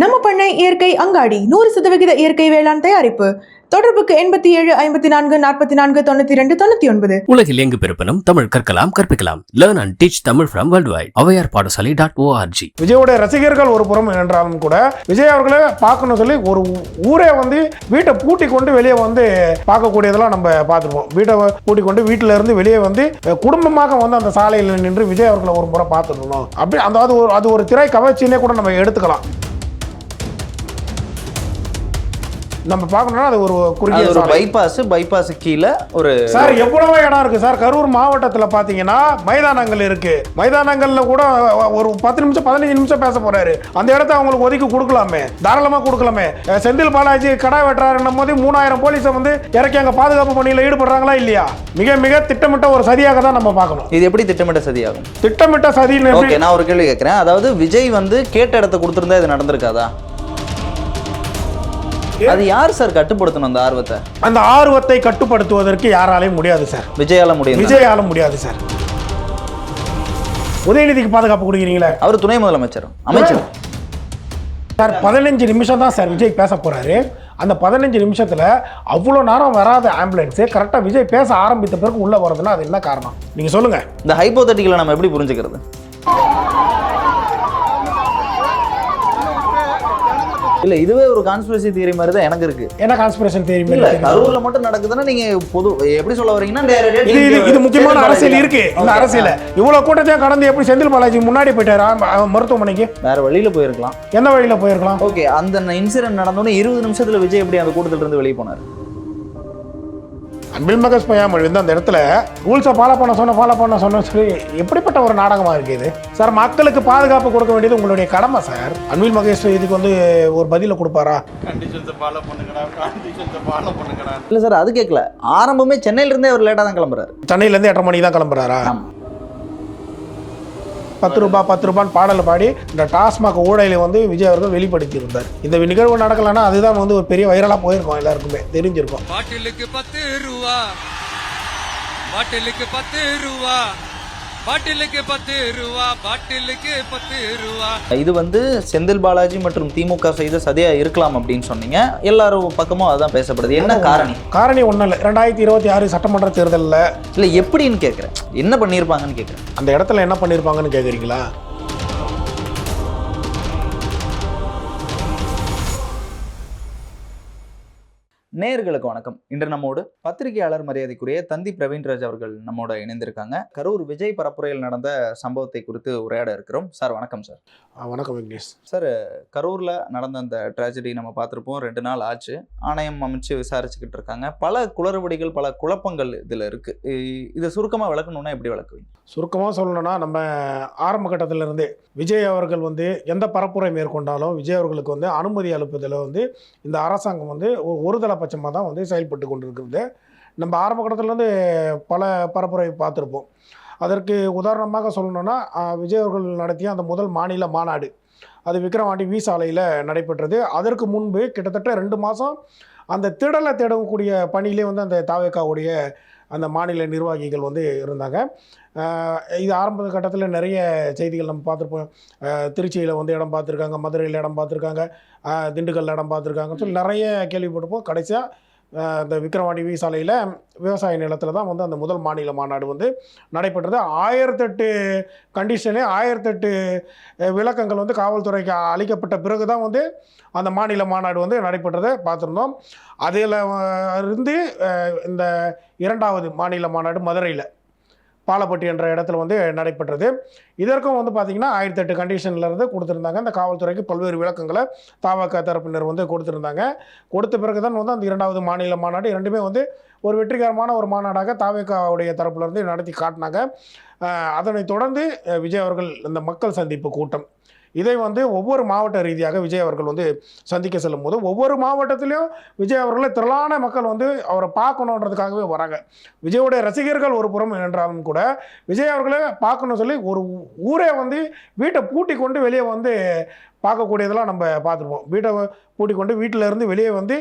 நம்ம பண்ணை இயற்கை அங்காடி நூறு சதவிகித இயற்கை வேளாண் தயாரிப்பு. தொடர்புக்கு எண்பத்தி ஏழு ஐம்பத்தி நான்கு நாற்பத்தி நான்கு தொண்ணூத்தி ரெண்டு தொண்ணூத்தி ஒன்பது. உலகில் எங்கு பிறப்பினும் தமிழ் கற்கலாம் கற்பிக்கலாம். Learn and teach Tamil from world wide Avvaiyar Padasalai dot O R G விஜயோட ரசிகர்கள் ஒரு புறம் என்றாலும் கூட விஜய் அவர்களை பார்க்கணும் சொல்லி ஒரு ஊரே வந்து வீட்டை பூட்டி கொண்டு வெளியே வந்து பார்க்கக்கூடியதெல்லாம் நம்ம பார்த்துருப்போம். வீட்டை பூட்டி கொண்டு வீட்டில இருந்து வெளியே வந்து குடும்பமாக வந்து அந்த சாலையில் நின்று விஜய் அவர்களை ஒரு முறை பார்த்துருந்தோம். அப்படி அந்த அது ஒரு அது ஒரு திரை கவர்ச்சின்னே கூட நம்ம எடுத்துக்கலாம். நம்ம பார்க்கணும்னா அது ஒரு குறுகிய ஒரு. பைபாஸ் பைபாஸ் கீழே ஒரு சார் எவ்வளவோ இடம் இருக்கு சார். கரூர் மாவட்டத்தில் பார்த்தீங்கன்னா மைதானங்கள் இருக்கு. மைதானங்கள்ல கூட ஒரு பத்து நிமிஷம் பதினஞ்சு நிமிஷம் பேச போறாரு. அந்த இடத்த அவங்களுக்கு ஒதுக்கி கொடுக்கலாமே. தாராளமா கொடுக்கலாமே. செந்தில் பாலாஜி கடை வெட்டுறாருன்னும் போது மூணாயிரம் போலீஸை வந்து இறக்கி அங்க பாதுகாப்பு பணியில் ஈடுபடுறாங்களா இல்லையா? மிக மிக திட்டமிட்ட ஒரு சதியாக தான் நம்ம பார்க்கணும். இது எப்படி திட்டமிட்ட சதியாகும்? திட்டமிட்ட ஓகே நான் ஒரு கேள்வி கேட்கிறேன் அதாவது விஜய் வந்து கேட்ட இடத்த கொடுத்திருந்தா இது நடந்திருக்காதா? அது யார் சார் கட்டுப்படுத்தணும் அந்த ஆர்வத்தை? அந்த ஆர்வத்தை கட்டுப்படுத்துவதற்கு யாராலையும் முடியாது சார். விஜயால முடியும்? விஜயால முடியாது சார். உதயநிதிக்கு பாதுகாப்பு கொடுக்குறீங்களே? அவர் துணை முதலமைச்சர் அமைச்சர் சார் பதினஞ்சு நிமிஷம் தான் சார் விஜய் பேச போறாரு. அந்த பதினஞ்சு நிமிஷத்துல அவ்வளோ நேரம் வராத ஆம்புலன்ஸு கரெக்டாக விஜய் பேச ஆரம்பித்த பிறகு உள்ள வருதுன்னா அது என்ன காரணம்? நீங்க சொல்லுங்க. இந்த ஹைப்போதட்டிக்கலை நம்ம எப்படி புரிஞ்சுக்கிறது? இல்ல இதுவே ஒரு கான்ஸ்பிரசி தியரி மாதிரி தான் எனக்கு இருக்கு. என்ன கான்ஸ்பிரேஷன் இல்ல தெரியுமா கரூர்ல மட்டும் நடக்குதுன்னா நீங்க பொது எப்படி சொல்ல வரீங்கன்னா இது இது இது முக்கியமான அரசியல் இருக்கு. இந்த அரசியல. இவ்வளவு கூட்டத்தையும் கடந்து எப்படி செந்தில் பாலாஜி முன்னாடி போயிட்டாரு? மருத்துவமனைக்கு? வேற வழியில போயிருக்கலாம். எந்த வழியில போயிருக்கலாம்? ஓகே அந்த இன்சிடென்ட் நடந்தோடனே இருபது நிமிஷத்துல விஜய் எப்படி அந்த கூட்டத்துல இருந்து வெளியே போனாரு? அன்பில் மகேஷ் பையாமல் வந்து அந்த இடத்துல ரூல்ஸை ஃபாலோ பண்ண சொன்ன ஃபாலோ பண்ண சொன்ன சொல்லி எப்படிப்பட்ட ஒரு நாடகமா இருக்கு இது சார் மக்களுக்கு பாதுகாப்பு கொடுக்க வேண்டியது உங்களுடைய கடமை சார். அன்பில் மகேஷ் இதுக்கு வந்து ஒரு பதில கொடுப்பாரா? கண்டிஷன்ஸை ஃபாலோ பண்ணுங்கடா கண்டிஷன்ஸை ஃபாலோ பண்ணுங்கடா. இல்ல சார் அது கேட்கல ஆரம்பமே சென்னையில இருந்தே அவர் லேட்டா தான் கிளம்புறாரு. சென்னையிலேருந்து எட்டரை மணிக்கு தான் கிளம்புறாரா? ஆமா. பத்து ரூபாய் பத்து ரூபான்னு பாடலை பாடி இந்த டாஸ்மாக் ஊழலை வந்து விஜய் அவர்கள் வெளிப்படுத்தி இருந்தார் இந்த நிகழ்வு நடக்கலன்னா அதுதான் வந்து ஒரு பெரிய வைரலாக போயிருக்கும் எல்லாருக்குமே தெரிஞ்சிருக்கும். பாட்டிலுக்கு பத்து ரூபா. பாட்டிலுக்கு பத்து ரூபா. பாட்டிலுக்கு பத்து ரூபா பாட்டிலுக்கு பத்து ரூபா இது வந்து செந்தில் பாலாஜி மற்றும் திமுக செய்த சதியா இருக்கலாம் அப்படின்னு சொன்னீங்க. எல்லாரும் பக்கமும் அதான் பேசப்படுது. என்ன காரணி? காரணி ஒன்றும் இல்லை. ரெண்டாயிரத்தி இருபத்தி ஆறு சட்டமன்ற தேர்தலில் இல்ல எப்படின்னு கேட்குறேன் என்ன பண்ணியிருப்பாங்கன்னு கேட்குறேன் அந்த இடத்துல என்ன பண்ணியிருப்பாங்கன்னு கேட்குறீங்களா நேயர்களுக்கு வணக்கம். இன்று நம்மோடு பத்திரிகையாளர் மரியாதைக்குரிய தந்தி பிரவீன்ராஜ் அவர்கள் நம்மோட இணைந்திருக்காங்க. கரூர் விஜய் பரப்புரையில் நடந்த சம்பவத்தை குறித்து உரையாட இருக்கிறோம். சார் வணக்கம் சார். வணக்கம் விக்னேஷ் கரூரில் நடந்த அந்த ட்ராஜடி நம்ம பார்த்துருப்போம். ரெண்டு நாள் ஆச்சு. ஆணையம் அமைச்சு விசாரிச்சுக்கிட்டு இருக்காங்க. பல குளறுபடிகள் பல குழப்பங்கள் இதில் இருக்கு. இ- இதை சுருக்கமாக விளக்கணும்னா எப்படி விளக்குவீங்க? சுருக்கமாக சொல்லணும்னா நம்ம ஆரம்ப கட்டத்துல இருந்தே விஜய் அவர்கள் வந்து எந்த பரப்புரை மேற்கொண்டாலும் விஜய் அவர்களுக்கு வந்து அனுமதி அளிப்பதில் வந்து இந்த அரசாங்கம் வந்து ஒரு ஒருதலைபட்சமாக தான் வந்து செயல்பட்டு கொண்டிருக்கிறது. நம்ம ஆரம்ப கட்டத்துலேருந்து பல பரப்புரை பார்த்துருப்போம். அதற்கு உதாரணமாக சொல்லணும்னா விஜய் அவர்கள் நடத்திய அந்த முதல் மாநில மாநாடு அது விக்ரவாண்டி வி சாலையில் நடைபெற்றது. அதற்கு முன்பு கிட்டத்தட்ட ரெண்டு மாதம் அந்த திடலை தேடக்கூடிய பணியிலே வந்து அந்த தாவேக்காவுடைய அந்த மாநில நிர்வாகிகள் வந்து இருந்தாங்க. இது ஆரம்ப கட்டத்தில் நிறைய செய்திகள் நம்ம பார்த்துருப்போம். திருச்சியில் வந்து இடம் பார்த்துருக்காங்க மதுரையில் இடம் பார்த்துருக்காங்க ஆஹ் திண்டுக்கல்ல இடம் பார்த்துருக்காங்கன்னு சொல்லி நிறைய கேள்விப்பட்டிருப்போம். கடைசியாக இந்த விக்ரவாணி வி சாலையில் விவசாய நிலத்தில் தான் வந்து அந்த முதல் மாநில மாநாடு வந்து நடைபெற்றது. ஆயிரத்தெட்டு கண்டிஷனே ஆயிரத்தெட்டு விளக்கங்கள் வந்து காவல்துறைக்கு அளிக்கப்பட்ட பிறகு தான் வந்து அந்த மாநில மாநாடு வந்து நடைபெற்றதை பார்த்துருந்தோம். அதில் இருந்து இந்த இரண்டாவது மாநில மாநாடு மதுரையில். பாலப்பட்டி என்ற இடத்துல வந்து நடைபெற்றது. இதற்கும் வந்து பார்த்திங்கன்னா ஆயிரத்தி எட்டு கண்டிஷன்ல இருந்து கொடுத்துருந்தாங்க. இந்த காவல்துறைக்கு பல்வேறு விளக்கங்களை தாவக தரப்பினர் வந்து கொடுத்துருந்தாங்க. கொடுத்த பிறகு தான் வந்து அந்த இரண்டாவது மாநில மாநாடு இரண்டுமே வந்து ஒரு வெற்றிகரமான ஒரு மாநாடாக தாவேக்காவுடைய தரப்புலேருந்து நடத்தி காட்டினாங்க. அதனைத் தொடர்ந்து விஜய் அவர்கள் இந்த மக்கள் சந்திப்பு கூட்டம். இதை வந்து ஒவ்வொரு மாவட்ட ரீதியாக விஜய் அவர்கள் வந்து சந்திக்க செல்லும் போது ஒவ்வொரு மாவட்டத்திலையும் விஜய் அவர்களை திரளான மக்கள் வந்து அவரை பார்க்கணுன்றதுக்காகவே வராங்க. விஜயோடைய ரசிகர்கள் ஒரு புறம் என்றாலும் கூட விஜய் அவர்களை பார்க்கணும் சொல்லி ஒரு ஊரே வந்து வீட்டை பூட்டி கொண்டு வெளியே வந்து பார்க்கக்கூடியதெல்லாம் நம்ம பார்த்துருப்போம். வீட்டை பூட்டி கொண்டு வீட்டிலேருந்து வெளியே வந்து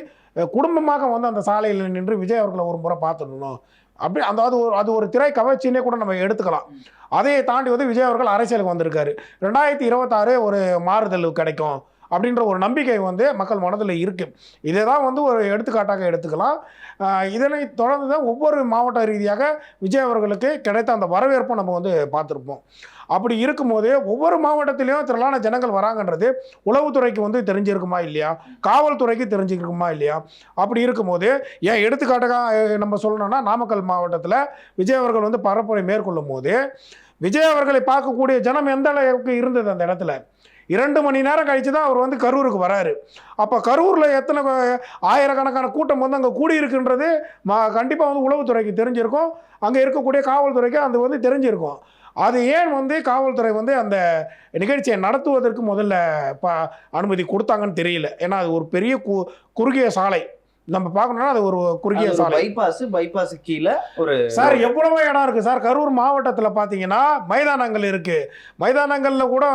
குடும்பமாக வந்து அந்த சாலையில் நின்று விஜய் அவர்களை ஒரு முறை பார்த்துடணும். அப்படி அந்த அது ஒரு அது ஒரு திரை கவர்ச்சின்னே கூட நம்ம எடுத்துக்கலாம். அதையை தாண்டி வந்து விஜய் அவர்கள் அரசியலுக்கு வந்திருக்காரு. ரெண்டாயிரத்தி இருபத்தாறு ஒரு மாறுதல் கிடைக்கும். அப்படின்ற ஒரு நம்பிக்கை வந்து மக்கள் மனதில் இருக்குது இதை தான் வந்து ஒரு எடுத்துக்காட்டாக எடுத்துக்கலாம். இதனை தொடர்ந்து தான் ஒவ்வொரு மாவட்ட ரீதியாக விஜய் அவர்களுக்கு கிடைத்த அந்த வரவேற்பை நம்ம வந்து பார்த்துருப்போம். அப்படி இருக்கும்போது ஒவ்வொரு மாவட்டத்திலையும் திரளான ஜனங்கள் வராங்கன்றது உளவுத்துறைக்கு வந்து தெரிஞ்சிருக்குமா இல்லையா? காவல்துறைக்கு தெரிஞ்சிருக்குமா இல்லையா? அப்படி இருக்கும்போது ஏன் எடுத்துக்காட்டாக நம்ம சொல்லணும்னா நாமக்கல் மாவட்டத்தில் விஜய் அவர்கள் வந்து பரப்புரை மேற்கொள்ளும் போது விஜய் அவர்களை பார்க்கக்கூடிய ஜனம் எந்த அளவுக்கு இருந்தது அந்த இடத்துல? இரண்டு மணி நேரம் கழித்து தான் அவர் வந்து கரூருக்கு வராரு. அப்போ கரூரில் எத்தனை ஆயிரக்கணக்கான கூட்டம் வந்து அங்கே கூடியிருக்குன்றது மா கண்டிப்பாக வந்து உளவுத்துறைக்கு தெரிஞ்சிருக்கும். அங்கே இருக்கக்கூடிய காவல்துறைக்கு அது வந்து தெரிஞ்சிருக்கும். அது ஏன் வந்து காவல்துறை வந்து அந்த நிகழ்ச்சியை நடத்துவதற்கு முதல்ல ப அனுமதி கொடுத்தாங்கன்னு தெரியல. ஏன்னா அது ஒரு பெரிய கு குறுகிய சாலை. நம்ம பார்க்கணும்னா அது ஒரு குறுகிய சாலை. பைபாஸ் பைபாஸ் கீழே ஒரு சார் எவ்வளவோ இடம் இருக்கு. சார் கரூர் மாவட்டத்தில் பார்த்தீங்கன்னா மைதானங்கள் இருக்கு. மைதானங்களில் கூட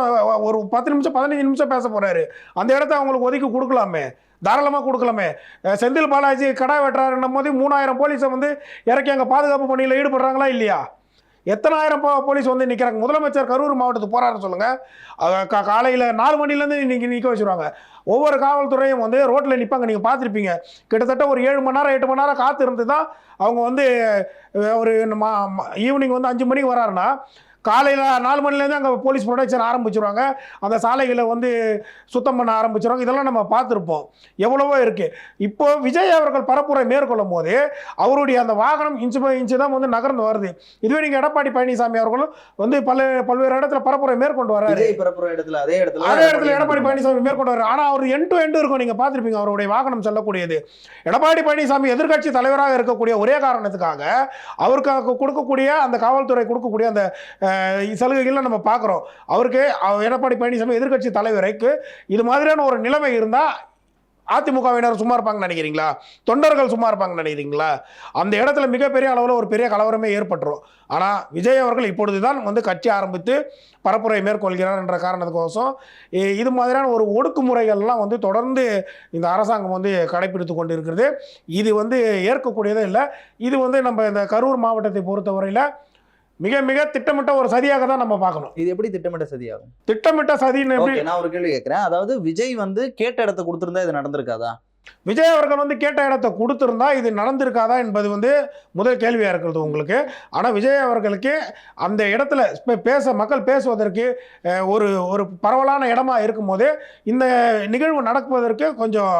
ஒரு பத்து நிமிஷம் பதினஞ்சு நிமிஷம் பேச போறாரு. அந்த இடத்த அவங்களுக்கு ஒதுக்கி கொடுக்கலாமே. தாராளமாக கொடுக்கலாமே. செந்தில் பாலாஜி கடை வெட்டுறாருன்னும் போது மூணாயிரம் போலீஸை வந்து இறக்கி அங்கே பாதுகாப்பு பணியில் ஈடுபடுறாங்களா இல்லையா? எத்தனாயிரம் ஆயிரம் போலீஸ் வந்து நிற்கிறாங்க முதலமைச்சர் கரூர் மாவட்டத்துக்கு போறாரு சொல்லுங்க. காலையில் நாலு மணிலேருந்து இன்னைக்கு நிற்க வச்சிருவாங்க. ஒவ்வொரு காவல்துறையும் வந்து ரோட்டில் நிற்பாங்க நீங்கள் பார்த்துருப்பீங்க. கிட்டத்தட்ட ஒரு ஏழு மணி நேரம் எட்டு மணி நேரம் காத்து இருந்து தான் அவங்க வந்து ஒரு ஈவினிங் வந்து அஞ்சு மணிக்கு வராருன்னா காலையில் நாலு மணிலேருந்து அங்கே போலீஸ் ப்ரொடெக்ஷன் ஆரம்பிச்சிருவாங்க. அந்த சாலைகளை வந்து சுத்தம் பண்ண ஆரம்பிச்சிருவாங்க. இதெல்லாம் நம்ம பார்த்துருப்போம். எவ்வளவோ இருக்குது இப்போ விஜய் அவர்கள் பரப்புரை மேற்கொள்ளும் போது அவருடைய அந்த வாகனம் இன்ச்சு பை இன்ச்சு தான் வந்து நகர்ந்து வருது. இதுவே நீங்கள் எடப்பாடி பழனிசாமி அவர்களும் வந்து பல பல்வேறு இடத்துல பரப்புரை மேற்கொண்டு வர்றாரு இடத்துல அதே இடத்துல அதே இடத்துல எடப்பாடி பழனிசாமி மேற்கொண்டு வர்றாரு ஆனால் அவர் என் டு எண்டு இருக்கும். நீங்கள் பார்த்துருப்பீங்க அவருடைய வாகனம் செல்லக்கூடியது. எடப்பாடி பழனிசாமி எதிர்க்கட்சி தலைவராக இருக்கக்கூடிய ஒரே காரணத்துக்காக அவருக்கு கொடுக்கக்கூடிய அந்த காவல்துறை கொடுக்கக்கூடிய அந்த சலுகைகள்லாம் நம்ம பார்க்குறோம். அவருக்கு எடப்பாடி பழனிசாமி எதிர்க்கட்சி தலைவருக்கு இது மாதிரியான ஒரு நிலைமை இருந்தால் அதிமுகவினர் சும்மா இருப்பாங்கன்னு நினைக்கிறீங்களா? தொண்டர்கள் சும்மா இருப்பாங்கன்னு நினைக்கிறீங்களா? அந்த இடத்துல மிகப்பெரிய அளவில் ஒரு பெரிய கலவரமே ஏற்பட்டுரும். ஆனால் விஜய் அவர்கள் இப்பொழுது தான் வந்து கட்சி ஆரம்பித்து பரப்புரை மேற்கொள்கிறார் என்ற காரணத்துக்கோசம் இது மாதிரியான ஒரு ஒடுக்குமுறைகள்லாம் வந்து தொடர்ந்து இந்த அரசாங்கம் வந்து கடைபிடித்து கொண்டு இருக்கிறது இது வந்து ஏற்கக்கூடியதே இல்லை. இது வந்து நம்ம இந்த கரூர் மாவட்டத்தை பொறுத்தவரையில் மிக மிக திட்டமிட்ட ஒரு சதியாக தான் நம்ம பார்க்கணும். இது எப்படி திட்டமிட்ட சதியாகும்? திட்டமிட்ட சதின்னு எப்படி நான் ஒரு கேள்வி கேட்கிறேன். அதாவது விஜய் வந்து கேட்ட இடத்த கொடுத்திருந்தா இது நடந்திருக்காதா? விஜய் அவர்கள் வந்து கேட்ட இடத்த கொடுத்திருந்தா இது நடந்திருக்காதா என்பது வந்து முதல் கேள்வியாக இருக்கிறது உங்களுக்கு. ஆனால் விஜய் அவர்களுக்கு அந்த இடத்துல பேச மக்கள் பேசுவதற்கு ஒரு ஒரு பரவலான இடமா இருக்கும்போது இந்த நிகழ்வு நடக்குவதற்கு கொஞ்சம்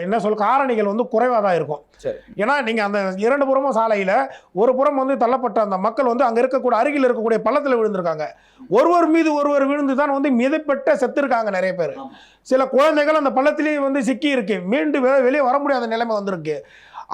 என்ன சொல் காரணிகள் வந்து குறைவாக தான் இருக்கும். சரி. ஏன்னா நீங்கள் அந்த இரண்டு புறமும் சாலையில் ஒரு புறம் வந்து தள்ளப்பட்ட அந்த மக்கள் வந்து அங்கே இருக்கக்கூடிய அருகில் இருக்கக்கூடிய பள்ளத்தில் விழுந்திருக்காங்க. ஒருவர் மீது ஒருவர் விழுந்து தான் வந்து மிதப்பட்ட செத்துருக்காங்க நிறைய பேர். சில குழந்தைகள் அந்த பள்ளத்திலேயே வந்து சிக்கி இருக்கு. மீண்டு வெ- வெளியே வர முடியாத நிலைமை வந்திருக்கு.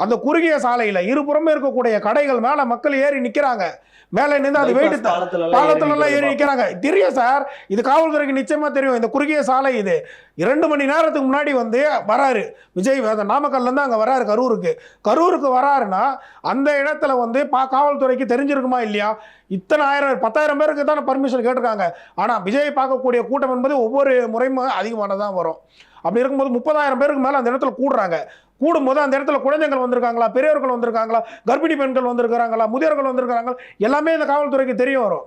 அந்த குறுகிய சாலையில் இருபுறமே இருக்கக்கூடிய கடைகள் மேலே மக்கள் ஏறி நிற்கிறாங்க மேலே நின்று அது Bypass பாலத்துல எல்லாம் ஏறி நிக்கிறது நிற்கிறாங்க தெரியும் சார். இது காவல்துறைக்கு நிச்சயமா தெரியும். இந்த குறுகிய சாலை இது. இரண்டு மணி நேரத்துக்கு முன்னாடி வந்து வராரு. விஜய் நாமக்கல்ல இருந்து அங்க வராரு கரூருக்கு. கரூருக்கு வராருன்னா அந்த இடத்துல வந்து பா காவல்துறைக்கு தெரிஞ்சிருக்குமா இல்லையா? இத்தனை ஆயிரம் பத்தாயிரம் பேருக்கு தான் பர்மிஷன் கேட்டிருக்காங்க. ஆனா விஜய் பார்க்கக்கூடிய கூட்டம் என்பது ஒவ்வொரு முறையும் அதிகமானதான் வரும். அப்படி இருக்கும்போது முப்பதாயிரம் பேருக்கு மேல அந்த இடத்துல கூடுறாங்க. கூடும்போது அந்த இடத்துல குழந்தைகள் வந்திருக்காங்களா பெரியவர்கள் வந்திருக்காங்களா கர்ப்பிணி பெண்கள் வந்திருக்காங்களா முதியோர்கள் வந்திருக்காங்க எல்லாமே இந்த காவல்துறைக்கு தெரிய வரும்.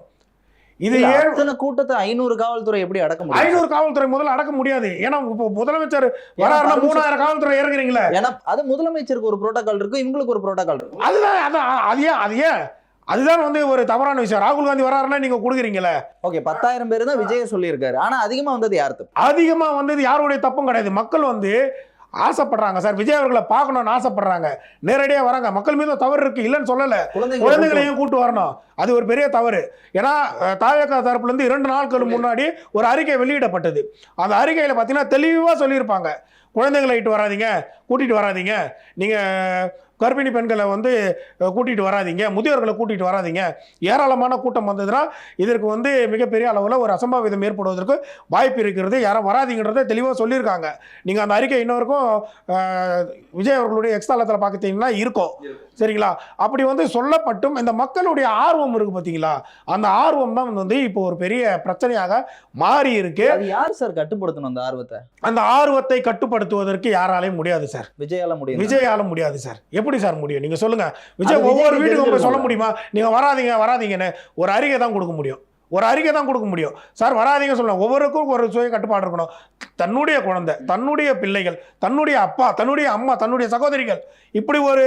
இது அத்தனை கூட்டத்தை ஐநூறு காவல்துறை எப்படி அடக்க முடியும்? ஐநூறு காவல்துறை முதல்ல அடக்க முடியாது. ஏன்னா இப்போ முதலமைச்சர் வராருன்னா permission- மூணாயிரம் காவல்துறை இறங்குறீங்களா. ஏன்னா அது முதலமைச்சருக்கு ஒரு புரோட்டோகால் இருக்கு இவங்களுக்கு ஒரு புரோட்டோகால் இருக்கும் அதுதான் அதான் அது ஏன் அது ஏன்? அதுதான் வந்து ஒரு தவறான விஷயம். ராகுல் காந்தி வராருன்னா நீங்க கொடுக்குறீங்களே. ஓகே பத்தாயிரம் பேர் தான் விஜய சொல்லியிருக்காரு. ஆனா அதிகமா வந்தது யார் தப்பு அதிகமா வந்தது யாருடைய தப்பும் கிடையாது. மக்கள் வந்து ஆசைப்படுறாங்க சார். விஜய் அவர்களை பார்க்கணும்னு ஆசைப்படுறாங்க. நேரடியாக வராங்க. மக்கள் மீது தவறு இருக்கு. இல்லைன்னு சொல்லலை. குழந்தைகளையும் கூட்டு வரணும். அது ஒரு பெரிய தவறு. ஏன்னா தாயக்கா தரப்புல இருந்து இரண்டு நாட்கள் முன்னாடி ஒரு அறிக்கை வெளியிடப்பட்டது. அந்த அறிக்கையில் பார்த்தீங்கன்னா தெளிவாக சொல்லியிருப்பாங்க. குழந்தைகளை இட்டு வராதீங்க. கூட்டிட்டு வராதீங்க. நீங்கள் கர்ப்பிணி பெண்களை வந்து கூட்டிகிட்டு வராதிங்க வராதீங்க. முதியோர்களை கூட்டிகிட்டு வராதிங்க. ஏராளமான கூட்டம் வந்ததுன்னா இதற்கு வந்து மிகப்பெரிய அளவில் ஒரு அசம்பாவிதம் ஏற்படுவதற்கு வாய்ப்பு இருக்கிறது. யாரும் வராதீங்கன்றதை தெளிவாக சொல்லியிருக்காங்க. நீங்கள் அந்த அறிக்கை இன்னொருக்கும் விஜய் அவர்களுடைய எக்ஸ்தாலத்தில் பார்த்தீங்கன்னா இருக்கும். சரிங்களா? அப்படி வந்து சொல்லப்பட்டும் இந்த மக்களுடைய ஆர்வம் இருக்கு பார்த்தீங்களா அந்த ஆர்வம் தான் வந்து இப்போ ஒரு பெரிய பிரச்சனையாக மாறி இருக்கு. அது யார் சார் கட்டுப்படுத்தணும் அந்த ஆர்வத்தை? அந்த ஆர்வத்தை கட்டுப்படுத்துவதற்கு யாராலையும் முடியாது சார். விஜயால முடியும்? விஜயால முடியாது சார். எப்படி சார் முடியும்? நீங்க சொல்லுங்க. விஜய் ஒவ்வொரு வீட்டுக்கும் சொல்ல. முடியுமா? நீங்க வராதீங்க வராதீங்கன்னு ஒரு அறிக்கை தான் கொடுக்க முடியும். ஒரு அறிக்கை தான் கொடுக்க முடியும். சார் வராதீங்க சொல்லலாம் ஒவ்வொருக்கும் ஒரு சுய கட்டுப்பாடு இருக்கணும். தன்னுடைய குழந்தை தன்னுடைய பிள்ளைகள் தன்னுடைய அப்பா தன்னுடைய அம்மா தன்னுடைய சகோதரிகள். இப்படி ஒரு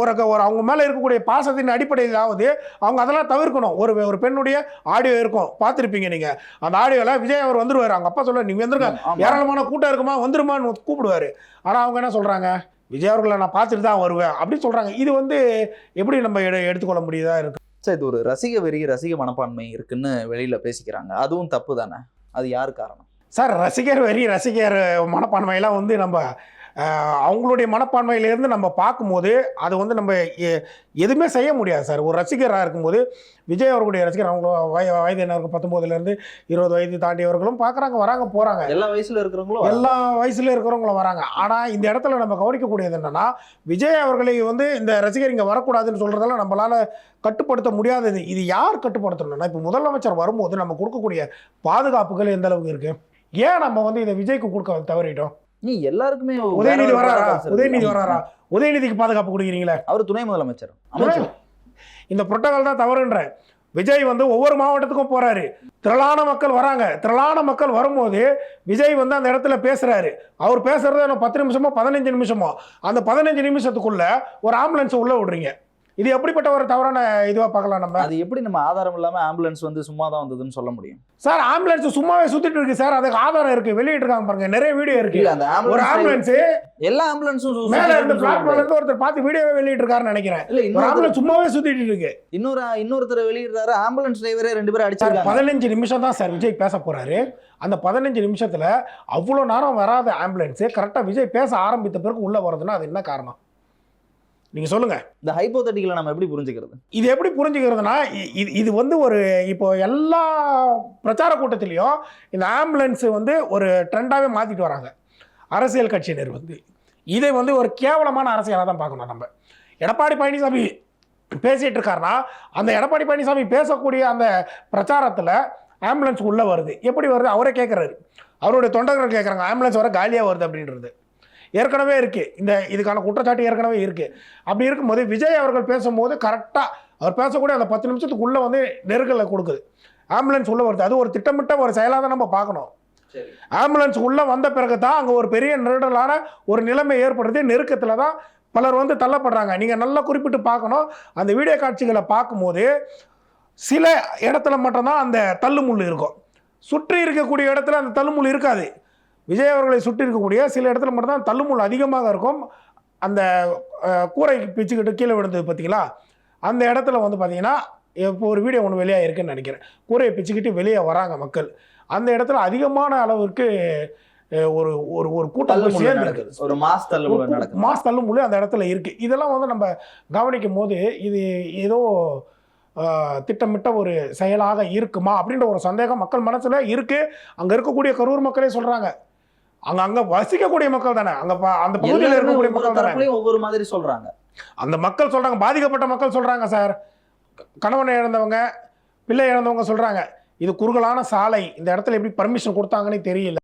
ஒரு ஒரு அவங்க மேலே இருக்கக்கூடிய பாசத்தின் அடிப்படையிலாவது அவங்க அதெல்லாம் தவிர்க்கணும். ஒரு ஒரு பெண்ணுடைய ஆடியோ இருக்கும். பார்த்துருப்பீங்க நீங்கள் அந்த ஆடியோவில் விஜய் அவர் வந்துருவார். அவங்க அப்பா சொல்ல நீங்கள் வந்துருங்க ஆமா. ஏராளமான கூட்டம் இருக்குமா? வந்துருமான்னு கூப்பிடுவாரு. ஆனால் அவங்க என்ன சொல்கிறாங்க விஜய் அவர்களை நான் பார்த்துட்டு தான் வருவேன். அப்படின்னு சொல்கிறாங்க இது வந்து எப்படி நம்ம எடு எடுத்துக்கொள்ள முடியுதா இருக்கு? சார் இது ஒரு ரசிக வெறி ரசிக மனப்பான்மை இருக்குன்னு வெளியில் பேசிக்கிறாங்க. அதுவும் தப்பு தானே? அது யார் காரணம்? சார் ரசிகர் வெறி ரசிகர் மனப்பான்மையெல்லாம் வந்து நம்ம அவங்களுடைய மனப்பான்மையிலேருந்து நம்ம பார்க்கும்போது அது வந்து நம்ம எதுவுமே செய்ய முடியாது சார். ஒரு ரசிகராக இருக்கும்போது விஜய் அவர்களுடைய ரசிகர் அவங்க வய வயது என்ன இருக்கும் பத்தொம்போதுலேருந்து இருபது வயது தாண்டியவர்களும் பார்க்குறாங்க வராங்க போகிறாங்க எல்லா வயசுல இருக்கிறவங்களும் எல்லா வயசுல இருக்கிறவங்களும் வராங்க. ஆனால் இந்த இடத்துல நம்ம கவனிக்கக்கூடியது என்னன்னா விஜய் அவர்களை வந்து இந்த ரசிகர் இங்கே வரக்கூடாதுன்னு சொல்றதெல்லாம் நம்மளால கட்டுப்படுத்த முடியாதது. இது யார் கட்டுப்படுத்தணும்னா இப்போ முதலமைச்சர் வரும்போது நம்ம கொடுக்கக்கூடிய பாதுகாப்புகள் எந்த அளவுக்கு இருக்கு? ஏன் நம்ம வந்து இதை விஜய்க்கு கொடுக்க தவறிட்டோம்? நீ எல்லாருக்குமே உதயநிதி வராரா. உதயநிதி வராரா? உதயநிதிக்கு பாதுகாப்பு கொடுக்குறீங்களே? அவர் துணை முதலமைச்சர். அமைச்சர் இந்த புரோட்டோகால் தான் தவறுன்ற. விஜய் வந்து ஒவ்வொரு மாவட்டத்துக்கும் போறாரு. திரளான மக்கள் வராங்க. திரளான மக்கள் வரும்போது விஜய் வந்து அந்த இடத்துல பேசுறாரு. அவர் பேசுறது பத்து நிமிஷமோ பதினஞ்சு நிமிஷமோ அந்த பதினஞ்சு நிமிஷத்துக்குள்ள ஒரு ஆம்புலன்ஸ் உள்ள விடுறீங்க. இது எப்படிப்பட்ட ஒரு தவறான இதுவா பார்க்கலாம் நம்ம? அது எப்படி நம்ம ஆதாரம் இல்லாம ஆம்புலன்ஸ் வந்து சும்மா தான் வந்ததுன்னு சொல்ல முடியும்? சார் ஆம்புலன்ஸ் சும்மாவே சுத்திட்டு இருக்கு சார். அதுக்கு ஆதாரம் இருக்கு. வெளியிட்டு இருக்காங்க பாருங்க. நிறைய வீடியோ இருக்கு. அந்த ஒரு ஆம்புலன்ஸ் எல்லா ஆம்புலன்ஸும் மேல இருந்து பிளாட்ஃபார்ம்ல. இருந்து ஒருத்தர் பார்த்து வீடியோவே வெளியிட்டு இருக்காருன்னு நினைக்கிறேன். இல்ல இன்னொரு ஆம்புலன்ஸ் சும்மாவே சுத்திட்டு இருக்கு. இன்னொரு இன்னொருத்தர் வெளியிடுறாரு. ஆம்புலன்ஸ் டிரைவரே ரெண்டு பேரும் சார் அடிச்சிருக்காங்க. பதினஞ்சு நிமிஷம் தான் சார் விஜய் பேச போறாரு. அந்த பதினஞ்சு நிமிஷத்துல அவ்வளோ நேரம் வராத ஆம்புலன்ஸ் கரெக்டாக விஜய் பேச ஆரம்பித்த பிறகு உள்ள வருதுன்னா அது என்ன காரணம்? நீங்க சொல்லுங்க. இந்த ஹைப்போதட்டிக்கலை நம்ம எப்படி புரிஞ்சுக்கிறது? இது எப்படி புரிஞ்சுக்கிறதுனா இது இது வந்து ஒரு இப்போ எல்லா பிரச்சார கூட்டத்திலையும் இந்த ஆம்புலன்ஸ் வந்து ஒரு ட்ரெண்டாகவே மாற்றிட்டு வராங்க. அரசியல் கட்சியினர் வந்து. இதை வந்து ஒரு கேவலமான அரசியலாக தான் பார்க்கணும் நம்ம. எடப்பாடி பழனிசாமி பேசிகிட்டு இருக்காருன்னா அந்த எடப்பாடி பழனிசாமி பேசக்கூடிய அந்த பிரச்சாரத்தில் ஆம்புலன்ஸ் உள்ளே வருது. எப்படி வருது? அவரே கேட்குறாரு அவருடைய தொண்டர்கள் கேட்குறாங்க ஆம்புலன்ஸ் வர காலியாக வருது அப்படின்றது. ஏற்கனவே இருக்குது இந்த இதுக்கான குற்றச்சாட்டு ஏற்கனவே இருக்குது அப்படி இருக்கும்போது விஜய் அவர்கள் பேசும்போது கரெக்டாக அவர் பேசக்கூடிய அந்த பத்து நிமிஷத்துக்குள்ளே வந்து நெருக்கலை கொடுக்குது. ஆம்புலன்ஸ் உள்ளே வருது. அது ஒரு திட்டமிட்ட ஒரு செயலாக தான் நம்ம பார்க்கணும். ஆம்புலன்ஸ் உள்ளே வந்த பிறகு தான் அங்கே ஒரு பெரிய நெருடலான ஒரு நிலைமை ஏற்படுது. நெருக்கத்தில் தான் பலர் வந்து தள்ளப்படுறாங்க. நீங்கள் நல்லா குறிப்பிட்டு பார்க்கணும். அந்த வீடியோ காட்சிகளை பார்க்கும்போது சில இடத்துல மட்டும்தான் அந்த தள்ளுமுள் இருக்கும். சுற்றி இருக்கக்கூடிய இடத்துல அந்த தள்ளுமுள் இருக்காது. விஜய் அவர்களை சுற்றி இருக்கக்கூடிய சில இடத்துல மட்டும்தான் தள்ளுமுள் அதிகமாக இருக்கும். அந்த கூரை பிச்சுக்கிட்டு கீழே விழுந்தது பார்த்தீங்களா? அந்த இடத்துல வந்து பார்த்தீங்கன்னா இப்போ ஒரு வீடியோ ஒன்று வெளியாக இருக்குன்னு நினைக்கிறேன். கூரையை பிச்சுக்கிட்டு வெளியே வராங்க மக்கள். அந்த இடத்துல அதிகமான அளவிற்கு ஒரு ஒரு ஒரு கூட்டம் சேர்ந்து இருக்குது ஒரு மாஸ் தள்ளுமுள்ள நடக்குது. மாஸ் தள்ளுமுள்ளு அந்த இடத்துல இருக்குது இதெல்லாம் வந்து நம்ம கவனிக்கும் போது இது ஏதோ திட்டமிட்ட ஒரு செயலாக இருக்குமா அப்படின்ற ஒரு சந்தேகம் மக்கள் மனசுல இருக்கு. அங்க இருக்கக்கூடிய கரூர் மக்களே சொல்றாங்க. அங்க அங்க வசிக்கக்கூடிய மக்கள் தானே. அங்க அந்த பகுதியில் இருக்கக்கூடிய மக்கள் தானே. ஒவ்வொரு மாதிரி சொல்றாங்க. அந்த மக்கள் சொல்றாங்க பாதிக்கப்பட்ட மக்கள் சொல்றாங்க சார். கணவனை இழந்தவங்க பிள்ளை இழந்தவங்க சொல்றாங்க. இது குறுகலான சாலை இந்த இடத்துல எப்படி பர்மிஷன் கொடுத்தாங்கன்னு தெரியல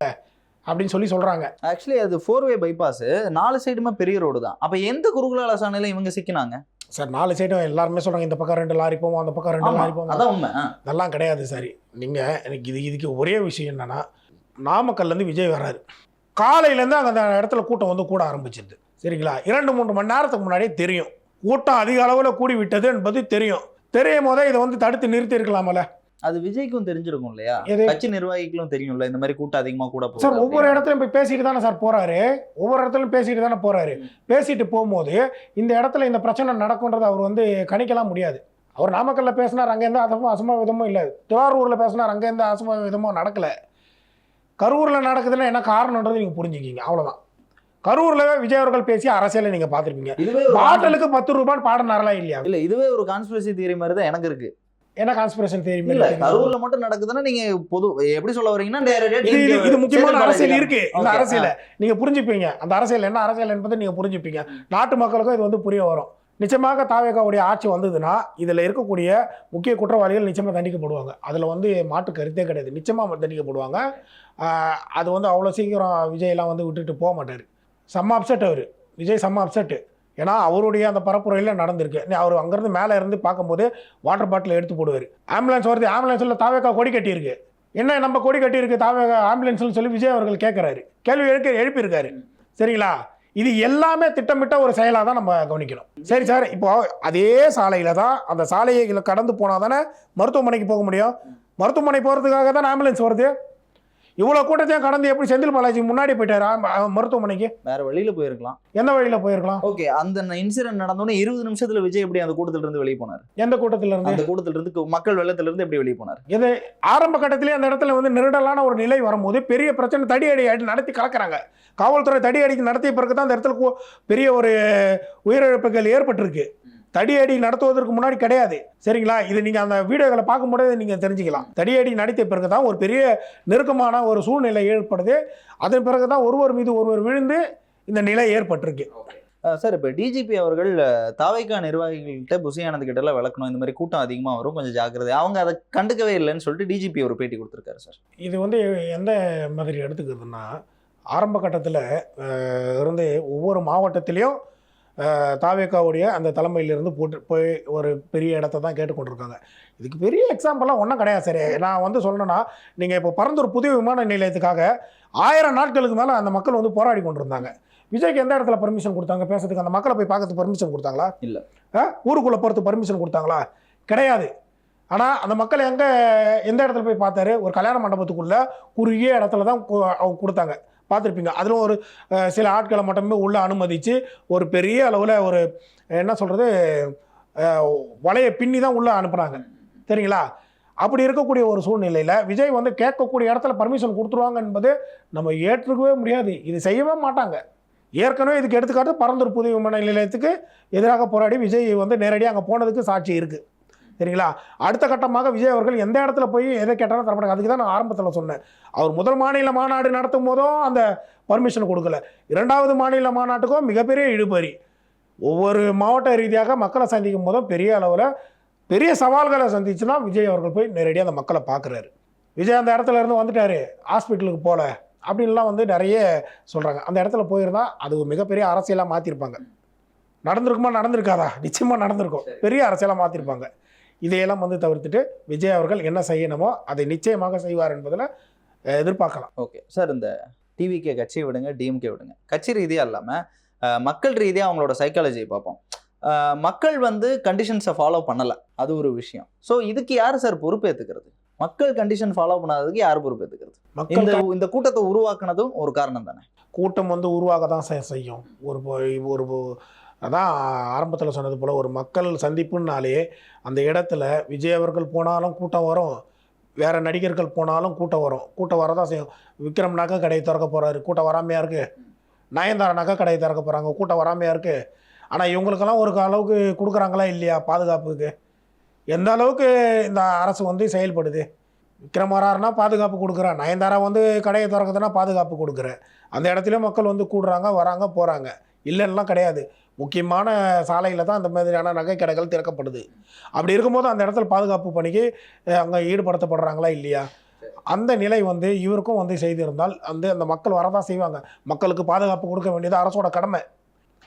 அப்படின்னு சொல்லி சொல்றாங்க. ஆக்சுவலி அது ஃபோர் வே பைபாஸ் நாலு சைடுமே பெரிய ரோடு தான். அப்ப எந்த குறுகலால சாலையில இவங்க சிக்கினாங்க? சார் நாலு சைடும் எல்லாருமே சொல்றாங்க இந்த பக்கம் ரெண்டு லாரி போவோம் அந்த பக்கம் ரெண்டு லாரி போவோம். அதான் உண்மை. அதெல்லாம் கிடையாது சார். நீங்கள் எனக்கு இது இதுக்கு ஒரே விஷயம் என்னன்னா நாமக்கல்லேருந்து விஜய் வர்றாரு. காலையிலேருந்து அங்கே அந்த இடத்துல கூட்டம் வந்து கூட ஆரம்பிச்சிருது. சரிங்களா? இரண்டு மூன்று மணி நேரத்துக்கு முன்னாடியே தெரியும். கூட்டம் அதிக அளவில் கூடி விட்டது என்பது தெரியும். தெரியும் போதே இதை வந்து தடுத்து நிறுத்தி இருக்கலாமல அது விஜய்க்கும் தெரிஞ்சிருக்கும் இல்லையா? கட்சி நிர்வாகிகளும் தெரியும்ல இந்த மாதிரி கூட்டம் அதிகமா கூட சார் ஒவ்வொரு. இடத்துலையும் போய் பேசிட்டு தானே சார் போறாரு. ஒவ்வொரு இடத்துலையும் பேசிட்டு தானே போறாரு. பேசிட்டு போகும்போது இந்த இடத்துல இந்த பிரச்சனை நடக்கும்ன்றது அவர் வந்து கணிக்கலாம் முடியாது. அவர் நாமக்கல்ல பேசினார் அங்கேருந்து அசம அசம்பாவிதமும் இல்லை. திருவாரூரில் பேசினார் அங்கேருந்து அசம்பாவிதமும் நடக்கல. கரூரில் நடக்குதுன்னா என்ன காரணன்றது நீங்கள் புரிஞ்சுக்கிங்க. அவ்வளோதான் கரூரில் விஜய் அவர்கள் பேசி அரசியலை நீங்கள் பார்த்துருப்பீங்க. இதுவே பாட்டலுக்கு பத்து ரூபான்னு பாடினாரா இல்லையா? இல்ல இதுவே ஒரு கான்ஸ்பிரசி தியரி மாதிரி தான் எனக்கு இருக்கு. என்ன கான்ஸ்பிரேஷன் இல்ல தெரியும் கரூர்ல மட்டும் நடக்குதுன்னா நீங்க பொது எப்படி சொல்ல வரீங்கன்னா இது இது- முக்கியமான அரசியல் இருக்கு. இந்த அரசியல. நீங்க புரிஞ்சுப்பீங்க. அந்த அரசியல் என்ன அரசியல் என்பதை நீங்க புரிஞ்சுப்பீங்க. நாட்டு மக்களுக்கும் இது வந்து புரிய வரும். நிச்சயமாக தாவேக்காவுடைய ஆட்சி வந்ததுன்னா இதுல இருக்கக்கூடிய முக்கிய குற்றவாளிகள் நிச்சயமா தண்டிக்கப்படுவாங்க. அதுல வந்து மாற்று கருத்தே கிடையாது. நிச்சயமா தண்டிக்கப்படுவாங்க. அது வந்து அவ்வளோ சீக்கிரம் விஜயெல்லாம் வந்து விட்டுட்டு போக மாட்டார். செம்ம அப்செட் அவர். விஜய் செம்ம அப்செட் ஏன்னா அவருடைய அந்த பரப்புரையில் நடந்திருக்கு. அவர் அங்கேருந்து மேலே இருந்து பார்க்கும்போது வாட்டர் பாட்டில் எடுத்து போடுவார். ஆம்புலன்ஸ் வருது. ஆம்புலன்ஸில் தாவேக்கா கொடி கட்டியிருக்கு. என்ன நம்ம கொடி கட்டியிருக்கு? தாவேக்கா ஆம்புலன்ஸ்னு சொல்லி விஜய் அவர்கள் கேட்குறாரு. கேள்வி எழுப்பி எழுப்பியிருக்காரு. சரிங்களா? இது எல்லாமே திட்டமிட்ட ஒரு செயலாக தான் நம்ம கவனிக்கணும். சரி சார் இப்போ அதே சாலையில் தான் அந்த சாலையை கடந்து போனால் தானே மருத்துவமனைக்கு போக முடியும்? மருத்துவமனை போகிறதுக்காக தான் ஆம்புலன்ஸ் வருது? இவ்வளோ கூட்டத்தையும் கடந்து எப்படி செந்தில் பாலாஜி முன்னாடி போயிட்டாரு? மருத்துவமனைக்கு? வேற வழியில போயிருக்கலாம். எந்த வழியில் போயிருக்கலாம்? ஓகே அந்த இன்சிடென்ட் நடந்தோடனே இருபது நிமிஷத்துல விஜய் எப்படி அந்த கூட்டத்துல இருந்து வெளியே போனார்? எந்த கூட்டத்தில் இருந்து அந்த கூட்டத்துல இருந்து மக்கள் வெள்ளத்துல இருந்து எப்படி வெளியே போனார்? இது ஆரம்ப கட்டத்திலே அந்த இடத்துல வந்து நெருடலான ஒரு நிலை வரும்போது பெரிய பிரச்சனை தடி அடி அடி நடத்தி கலக்குறாங்க. காவல்துறை தடி அடி நடத்திய பிறகு தான் அந்த இடத்துல பெரிய ஒரு உயிரிழப்புகள் ஏற்பட்டிருக்கு. தடி அடி நடத்துவதற்கு முன்னாடி கிடையாது. சரிங்களா? இது நீங்கள் அந்த வீடியோகளை பார்க்கும்போது நீங்கள் தெரிஞ்சுக்கலாம். தடி அடி நடத்திய பிறகு தான் ஒரு பெரிய நெருக்கமான ஒரு சூழ்நிலை ஏற்படுது. அதன் பிறகு தான் ஒருவர் மீது ஒருவர் விழுந்து இந்த நிலை ஏற்பட்டிருக்கு. சார் இப்போ டிஜிபி அவர்கள் தாவைக்கா நிர்வாகிகள்கிட்ட புசி ஆனந்த் கிட்ட எல்லாம் விளக்கணும். இந்த மாதிரி கூட்டம் அதிகமா வரும். கொஞ்சம் ஜாக்கிரதை. அவங்க அதை கண்டுக்கவே இல்லைன்னு சொல்லிட்டு டிஜிபி ஒரு பேட்டி கொடுத்துருக்காரு சார். இது வந்து எந்த மாதிரி எடுத்துக்கிறதுனா ஆரம்ப கட்டத்தில் இருந்து ஒவ்வொரு மாவட்டத்திலையும் தாவேக்காவுடைய அந்த தலைமையிலிருந்து போட்டு போய் ஒரு பெரிய இடத்த தான் கேட்டுக்கொண்டிருக்காங்க. இதுக்கு பெரிய எக்ஸாம்பிளாக ஒன்றும் கிடையாது சரி. நான் வந்து சொல்லணும்னா நீங்கள் இப்போ பரந்தூர் புதிய விமான நிலையத்துக்காக ஆயிரம் நாட்களுக்கு மேலே அந்த மக்கள் வந்து போராடி கொண்டிருந்தாங்க. விஜய்க்கு எந்த இடத்துல பர்மிஷன் கொடுத்தாங்க? பேசுறதுக்கு அந்த மக்களை போய் பார்க்கறதுக்கு பர்மிஷன் கொடுத்தாங்களா? இல்ல. ஊருக்குள்ளே போகிறதுக்கு பர்மிஷன் கொடுத்தாங்களா? கிடையாது. ஆனால் அந்த மக்கள் எங்கே எந்த இடத்துல போய் பார்த்தாரு? ஒரு கல்யாண மண்டபத்துக்குள்ள குறுகிய இடத்துல தான் கொடுத்தாங்க. பார்த்துருப்பீங்க. அதில் ஒரு சில ஆட்களை மட்டுமே உள்ளே அனுமதித்து ஒரு பெரிய அளவில் ஒரு என்ன சொல்கிறது வலையை பின்னி தான் உள்ளே அனுப்புனாங்க சரிங்களா? அப்படி இருக்கக்கூடிய ஒரு சூழ்நிலையில் விஜய் வந்து கேட்கக்கூடிய இடத்துல பர்மிஷன் கொடுத்துருவாங்க என்பது நம்ம ஏற்றுக்கவே முடியாது. இது செய்யவே மாட்டாங்க. ஏற்கனவே இதுக்கு எடுத்துக்காட்டு பரந்தூர் புதிய விமான நிலையத்துக்கு எதிராக போராடி விஜய் வந்து நேரடியாக அங்கே போனதுக்கு சாட்சி இருக்குது சரிங்களா? அடுத்த கட்டமாக விஜய் அவர்கள் எந்த இடத்துல போய் எதை கேட்டாலும் தரப்படாது அதுக்கு தான் நான் ஆரம்பத்தில் சொன்னேன். அவர் முதல் மாநில மாநாடு நடத்தும் போதும் அந்த பர்மிஷன் கொடுக்கல. இரண்டாவது மாநில மாநாட்டுக்கும் மிகப்பெரிய இழுபறி. ஒவ்வொரு மாவட்ட ரீதியாக மக்களை சந்திக்கும் போதும் பெரிய அளவில் பெரிய சவால்களை சந்திச்சுன்னா விஜய் அவர்கள் போய் நேரடியாக அந்த மக்களை பார்க்குறாரு. விஜய் அந்த இடத்துல இருந்து வந்துட்டாரு. ஹாஸ்பிட்டலுக்கு போகல அப்படின்லாம் வந்து நிறைய சொல்கிறாங்க அந்த இடத்துல போயிருந்தா அது ஒரு மிகப்பெரிய அரசியலாக மாற்றிருப்பாங்க நடந்திருக்குமா நடந்திருக்காதா? நிச்சயமாக நடந்திருக்கும். பெரிய அரசியலாக மாற்றிருப்பாங்க இதையெல்லாம் வந்து தவிர்த்துட்டு விஜய் அவர்கள் என்ன செய்யணுமோ அதை நிச்சயமாக செய்வார் என்பதில் எதிர்பார்க்கலாம். ஓகே. சார் இந்த டிவிகே கட்சியை விடுங்க டிஎம்கே விடுங்க. கட்சி ரீதியாக இல்லாமல் மக்கள் ரீதியாக அவங்களோட சைக்காலஜியை பார்ப்போம். மக்கள் வந்து கண்டிஷன்ஸை ஃபாலோ பண்ணலை. அது ஒரு விஷயம். ஸோ இதுக்கு யார் சார் பொறுப்பேற்றுக்கிறது மக்கள் கண்டிஷன் ஃபாலோ பண்ணாததுக்கு யார் பொறுப்பேற்றுக்கிறது இந்த இந்த கூட்டத்தை உருவாக்குனதும் ஒரு காரணம் தானே? கூட்டம் வந்து உருவாக தான் செய்யும். ஒரு ஒரு அதான் ஆரம்பத்தில் சொன்னது போல் ஒரு மக்கள் சந்திப்புன்னாலே அந்த இடத்துல விஜய் அவர்கள் போனாலும் கூட்டம் வரும் வேறு நடிகர்கள் போனாலும் கூட்டம் வரும். கூட்டம் வரதான் செய்யும். விக்ரம்னாக்கா கடையை திறக்க போகிறாரு கூட்டம் வராமையாக இருக்குது நயன்தாரனாக்கா கடையை திறக்க போகிறாங்க கூட்டம் வராமையாக இருக்குது ஆனால் இவங்களுக்கெல்லாம் ஒரு அளவுக்கு கொடுக்குறாங்களா இல்லையா பாதுகாப்புக்கு? எந்த அளவுக்கு இந்த அரசு வந்து செயல்படுது? விக்ரம் வராருன்னா பாதுகாப்பு கொடுக்குறேன் நயன்தாரா வந்து கடையை திறக்குதுன்னா பாதுகாப்பு கொடுக்குறேன் அந்த இடத்துல மக்கள் வந்து கூடுறாங்க வராங்க போகிறாங்க இல்லைன்னெலாம் கிடையாது. முக்கியமான சாலையில் தான் அந்த மாதிரியான நகை கடைகள் திறக்கப்படுது. அப்படி இருக்கும்போது அந்த இடத்துல பாதுகாப்பு பணிக்கு அங்கே ஈடுபடுத்தப்படுறாங்களா இல்லையா? அந்த நிலை வந்து இவருக்கும் வந்து செய்திருந்தால் வந்து அந்த மக்கள் வரதான் செய்வாங்க. மக்களுக்கு பாதுகாப்பு கொடுக்க வேண்டியது அரசோட கடமை.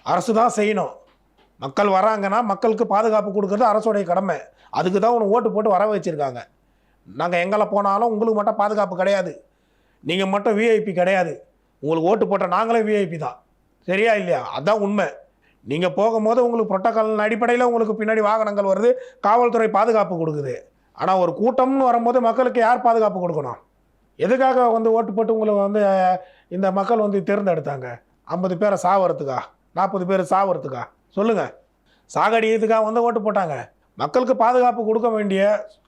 அரசு தான் செய்யணும். மக்கள் வராங்கன்னா மக்களுக்கு பாதுகாப்பு கொடுக்கறது அரசோடைய கடமை. அதுக்கு தான் ஒன்று ஓட்டு போட்டு வர வச்சுருக்காங்க. நாங்கள் எங்களை போனாலும் உங்களுக்கு மட்டும் பாதுகாப்பு கிடையாது. நீங்கள் மட்டும் விஐபி கிடையாது. உங்களுக்கு ஓட்டு போட்ட நாங்களே விஐபி தான். சரியா இல்லையா? அதுதான் உண்மை. நீங்கள் போகும்போது உங்களுக்கு புரோட்டோக்கால் அடிப்படையில் உங்களுக்கு பின்னாடி வாகனங்கள் வருது காவல்துறை பாதுகாப்பு கொடுக்குது. ஆனால் ஒரு கூட்டம்னு வரும்போது மக்களுக்கு யார் பாதுகாப்பு கொடுக்கணும்? எதுக்காக வந்து ஓட்டு போட்டு உங்களை வந்து இந்த மக்கள் வந்து தேர்ந்தெடுத்தாங்க? ஐம்பது பேரை சாவறதுக்கா? நாற்பது பேர் சாவறதுக்கா? சொல்லுங்கள் சாகடியதுக்காக வந்து ஓட்டு போட்டாங்க. மக்களுக்கு பாதுகாப்பு கொடுக்க வேண்டிய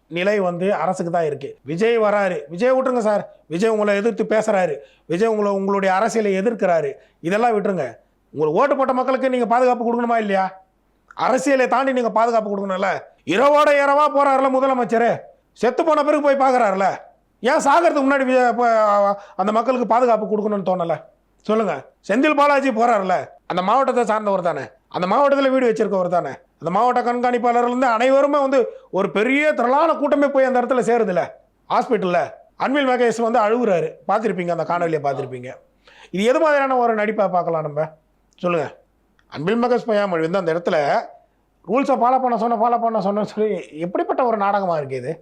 நிலை வந்து அரசுக்கு தான் இருக்குது விஜய் வராரு. விஜய் விட்டுருங்க சார். விஜய் உங்களை எதிர்த்து பேசுகிறாரு விஜய் உங்களை உங்களுடைய அரசியலை எதிர்க்கிறாரு. இதெல்லாம் விட்டுருங்க. உங்களுக்கு ஓட்டு போட்ட மக்களுக்கு நீங்கள் பாதுகாப்பு கொடுக்கணுமா இல்லையா? அரசியலை தாண்டி நீங்கள் பாதுகாப்பு கொடுக்கணும்ல. இரவோட இரவா போறாருல முதலமைச்சர். செத்து போன பிறகு போய் பார்க்குறாருல ஏன் சாகிறதுக்கு முன்னாடி இப்போ, அந்த மக்களுக்கு பாதுகாப்பு கொடுக்கணும்னு தோணலை? சொல்லுங்க. செந்தில் பாலாஜி போறாருல. அந்த மாவட்டத்தை சார்ந்தவர் தானே. அந்த மாவட்டத்தில் வீடு வச்சிருக்கவர் தானே. அந்த மாவட்ட கண்காணிப்பாளர்லேருந்து அனைவருமே வந்து ஒரு பெரிய திரளான கூட்டமே போய் அந்த இடத்துல சேருதுல. ஹாஸ்பிட்டலில். அன்பில் மகேஷ் வந்து அழுகுறாரு. பார்த்துருப்பீங்க அந்த காணொலியை பார்த்துருப்பீங்க. இது எது மாதிரியான ஒரு நடிப்பை பார்க்கலாம் நம்ம? சொல்லுங்கள் அன்பில் மகேஷ் பொய்யாமொழி வந்து அந்த இடத்துல ரூல்ஸை ஃபாலோ பண்ண சொன்ன ஃபாலோ பண்ண சொன்னேன்னு சொல்லி எப்படிப்பட்ட ஒரு நாடகமாக இருக்குது இது?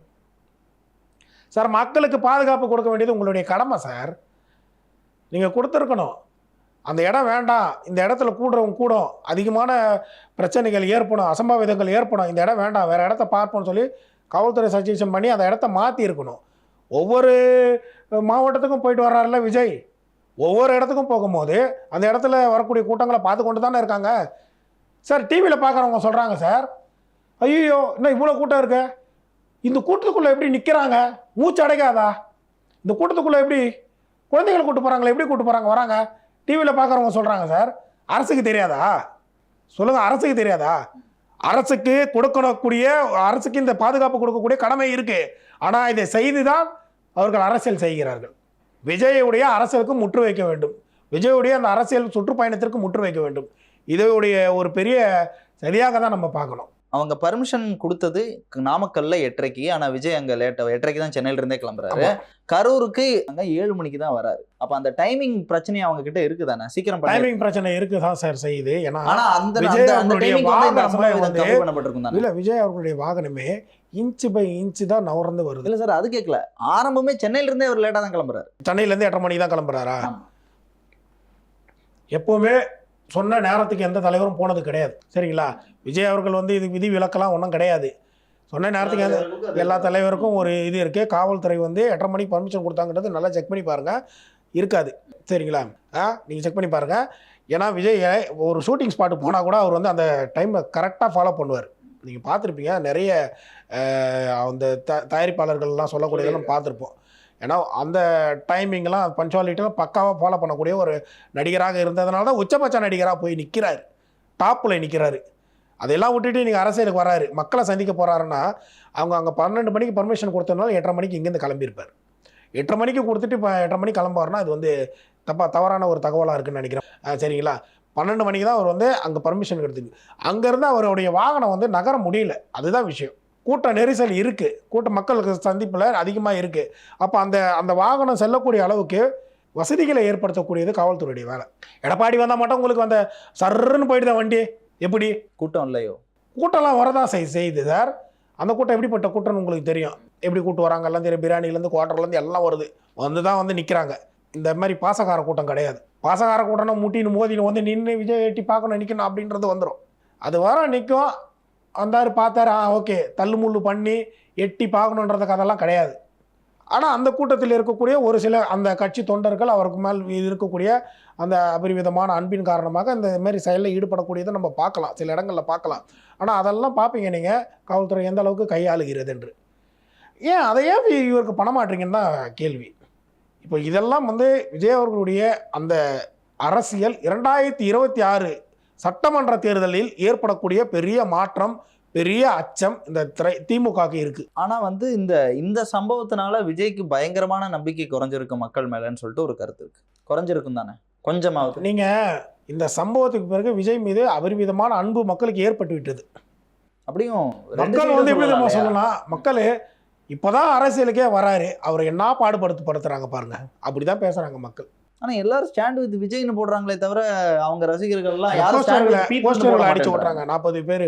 சார் மக்களுக்கு பாதுகாப்பு கொடுக்க வேண்டியது உங்களுடைய கடமை சார். நீங்கள் கொடுத்துருக்கணும். அந்த இடம் வேண்டாம். இந்த இடத்துல கூடுறவங்க கூடும். அதிகமான பிரச்சனைகள் ஏற்படும். அசம்பாவிதங்கள் ஏற்படும். இந்த இடம் வேண்டாம். வேறு இடத்த பார்ப்போம்னு சொல்லி காவல்துறை சஜஷன் பண்ணி அந்த இடத்த மாற்றி இருக்கணும் ஒவ்வொரு மாவட்டத்துக்கும் போயிட்டு வர்றாருல விஜய். ஒவ்வொரு இடத்துக்கும் போகும்போது அந்த இடத்துல வரக்கூடிய கூட்டங்களை பார்த்து கொண்டு தானே இருக்காங்க. சார் டிவியில் பார்க்குறவங்க சொல்கிறாங்க சார். ஐயோ இன்னும் இவ்வளோ கூட்டம் இருக்கு? இந்த கூட்டத்துக்குள்ளே எப்படி நிற்கிறாங்க மூச்சு அடைக்காதா இந்த கூட்டத்துக்குள்ளே எப்படி குழந்தைகளை கூட்டு போகிறாங்களா எப்படி கூட்டு போகிறாங்க வராங்க? டிவியில் பார்க்குறவங்க சொல்கிறாங்க சார் அரசுக்கு தெரியாதா? சொல்லுங்கள் அரசுக்கு தெரியாதா? அரசுக்கு கொடுக்கக்கூடிய அரசுக்கு இந்த பாதுகாப்பு கொடுக்கக்கூடிய கடமை இருக்குது ஆனால் இதை செய்து தான் அவர்கள் அரசியல் செய்கிறார்கள். விஜயுடைய அரசியலுக்கு முற்று வைக்க வேண்டும். விஜயுடைய அந்த அரசியல் சுற்றுப்பயணத்திற்கு முற்று வைக்க வேண்டும். இதோடைய ஒரு பெரிய சரியாக தான் நம்ம பார்க்கணும். அவங்க பர்மிஷன் கொடுத்தது நாமக்கல்ல எட்டரைக்கு. ஆனா விஜய் அங்க லேட்டா எட்டரைக்கு தான் சென்னையில இருந்தே கிளம்புறாரு. கரூருக்கு அங்க ஏழு மணிக்கு தான் வராரு. அப்ப அந்த டைமிங் பிரச்சனை அவங்க கிட்ட இருக்குதானே? சீக்கிரம் பண்ணி டைமிங் பிரச்சனை இருக்கு தான் சார் செய்யுது. ஏன்னா ஆனா அந்த விஜய் அவர்களுடைய வாகனமே தானே இல்ல விஜய் அவர்களுடைய வாகனமே இன்ச்சு பை இன்ச்சு தான் நவர்ந்து வருது. இல்ல சார் அது கேட்கல ஆரம்பமே சென்னையில இருந்தே அவர் லேட்டா தான் கிளம்புறாரு. சென்னையிலேருந்து எட்டரை மணிக்கு தான் கிளம்புறாரா. எப்போவுமே சொன்ன நேரத்துக்கு எந்த தலைவரும் போனது கிடையாது. சரிங்களா? விஜய் அவர்கள் வந்து இது விதி விலக்கெல்லாம் ஒன்றும் கிடையாது. சொன்ன நேரத்துக்கு எந்த எல்லா தலைவருக்கும் ஒரு இது இருக்குது காவல்துறை வந்து எட்டரை மணிக்கு பர்மிஷன் கொடுத்தாங்கிறது நல்லா செக் பண்ணி பாருங்கள் இருக்காது. சரிங்களா? ஆ நீங்கள் செக் பண்ணி பாருங்கள் ஏன்னா விஜய் ஒரு ஷூட்டிங் ஸ்பாட்டு போனால் கூட அவர் வந்து அந்த டைமை கரெக்டாக ஃபாலோ பண்ணுவார். நீங்கள் பார்த்துருப்பீங்க. நிறைய அந்த த தயாரிப்பாளர்கள்லாம் சொல்லக்கூடியதெல்லாம் பார்த்துருப்போம். ஏன்னா அந்த டைமிங்லாம் பஞ்சுவாலிட்டிலாம் பக்காவாக ஃபாலோ பண்ணக்கூடிய ஒரு நடிகராக இருந்ததுனால தான் உச்சபட்ச நடிகராக போய் நிற்கிறார் டாப்பில் நிற்கிறாரு அதெல்லாம் விட்டுட்டு நீங்கள் அரசியலுக்கு வராரு. மக்களை சந்திக்க போகிறாருன்னா அவங்க அங்கே பன்னெண்டு மணிக்கு பர்மிஷன் கொடுத்ததுனால எட்டரை மணிக்கு இங்கேருந்து கிளம்பியிருப்பார். எட்டரை மணிக்கு கொடுத்துட்டு இப்போ எட்டரை மணிக்கு கிளம்புவாருன்னா அது வந்து தப்பா தவறான ஒரு தகவலாக இருக்குன்னு நினைக்கிறேன். சரிங்களா? பன்னெண்டு மணிக்கு தான் அவர் வந்து அங்கே பர்மிஷன் எடுத்துக்கு. அங்கேருந்து அவருடைய வாகனம் வந்து நகர முடியல. அதுதான் விஷயம். கூட்ட நெரிசல் இருக்குது கூட்ட மக்களுக்கு சந்திப்பில் அதிகமாக இருக்குது அப்போ அந்த அந்த வாகனம் செல்லக்கூடிய அளவுக்கு வசதிகளை ஏற்படுத்தக்கூடியது காவல்துறையுடைய வேலை. எடப்பாடி வந்தால் மட்டும் உங்களுக்கு அந்த சர்ன்னு போயிடுதா வண்டி? எப்படி? கூட்டம் இல்லையோ? கூட்டம்லாம் வரதான் செய் செய்யுது சார். அந்த கூட்டம் எப்படிப்பட்ட கூட்டம்னு உங்களுக்கு தெரியும். எப்படி கூட்டு வராங்க? எல்லாம் தெரியும். பிரியாணிலேருந்து குவார்டர்லேருந்து எல்லாம் வருது. வந்து தான் வந்து நிற்கிறாங்க இந்த மாதிரி பாசக்கார கூட்டம் கிடையாது. பாசக்கார கூட்டம்னா முட்டின்னு மோதின்னு வந்து நின்று விஜய் எட்டி பார்க்கணும் நிற்கணும் அப்படின்றது வந்துடும் அது வர நிற்கும் வந்தார் பார்த்தாரு ஆ ஓகே தள்ளுமுள்ளு பண்ணி எட்டி பார்க்கணுன்றது கதெல்லாம் கிடையாது. ஆனால் அந்த கூட்டத்தில் இருக்கக்கூடிய ஒரு சில அந்த கட்சி தொண்டர்கள் அவருக்கு மேல் இருக்கக்கூடிய அந்த அபரிவிதமான அன்பின் காரணமாக இந்த மாதிரி செயலில் ஈடுபடக்கூடியதை நம்ம பார்க்கலாம் சில இடங்களில் பார்க்கலாம். ஆனால் அதெல்லாம் பார்ப்பீங்க நீங்கள் காவல்துறை எந்த அளவுக்கு கையாளுகிறது என்று. ஏன் அதை ஏன் இவருக்கு பண்ண தான் கேள்வி. இப்போ இதெல்லாம் வந்து விஜய் அவர்களுடைய அந்த அரசியல் இரண்டாயிரத்தி இருபத்தி ஆறு சட்டமன்ற தேர்தலில் ஏற்படக்கூடிய பெரிய மாற்றம் பெரிய அச்சம் இந்த திரை திமுகவுக்கு இருக்கு. ஆனா வந்து இந்த இந்த சம்பவத்தினால விஜய்க்கு பயங்கரமான நம்பிக்கை குறைஞ்சிருக்கு மக்கள் மேலன்னு சொல்லிட்டு ஒரு கருத்து இருக்கு. குறைஞ்சிருக்கும் தானே? கொஞ்சமாவது. நீங்க இந்த சம்பவத்துக்கு பிறகு விஜய் மீது அபரிவிதமான அன்பு மக்களுக்கு ஏற்பட்டு விட்டது. அப்படியும் மக்கள் வந்து எப்படி நம்ம? சொல்லலாம் மக்கள் இப்போதான் அரசியலுக்கே வராரு. அவர் என்ன பாடுபடுத்து படுத்துறாங்க பாருங்க. அப்படிதான் பேசுறாங்க மக்கள். ஆனா எல்லாரும் ஸ்டாண்ட் வித் விஜய்னு போடுறாங்களே தவிர அவங்க ரசிகர்கள் எல்லாம் யாரும் போஸ்டர்களை அடிச்சு. ஓட்டுறாங்க நாற்பது பேர்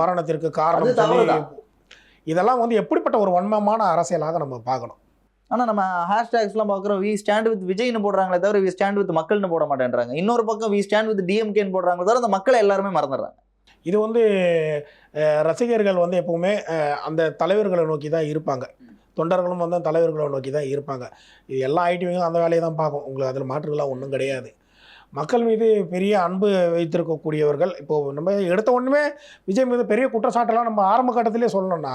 மரணத்திற்கு காரணம் சொல்லி. இதெல்லாம் வந்து எப்படிப்பட்ட ஒரு வன்மமான அரசியலாக நம்ம பார்க்கணும். ஆனா நம்ம ஹேஷ்டேக்ஸ் எல்லாம் பாக்குறோம் வி ஸ்டாண்ட் வித் விஜய்னு போடுறாங்களே தவிர வி ஸ்டாண்ட் வித் மக்கள்னு போட மாட்டேன்றாங்க. இன்னொரு பக்கம் வி ஸ்டாண்ட் வித் டிஎம்கேன்னு போடுறாங்களே தவிர அந்த மக்களை எல்லாருமே மறந்துடுறாங்க. இது வந்து ரசிகர்கள் வந்து எப்பவுமே அந்த தலைவர்களை நோக்கி தான் இருப்பாங்க. தொண்டர்களும் வந்து தலைவர்களை நோக்கி தான் இருப்பாங்க. இது எல்லா ஐடிவியும் அந்த வேலையை தான் பார்க்கும். உங்களுக்கு அதில் மாற்றுகளாக ஒன்றும் கிடையாது. மக்கள் மீது பெரிய அன்பு வைத்திருக்கக்கூடியவர்கள் இப்போது நம்ம எடுத்த ஒன்றுமே விஜய் மீது பெரிய குற்றச்சாட்டெல்லாம் நம்ம ஆரம்ப கட்டத்திலே சொல்லணும்னா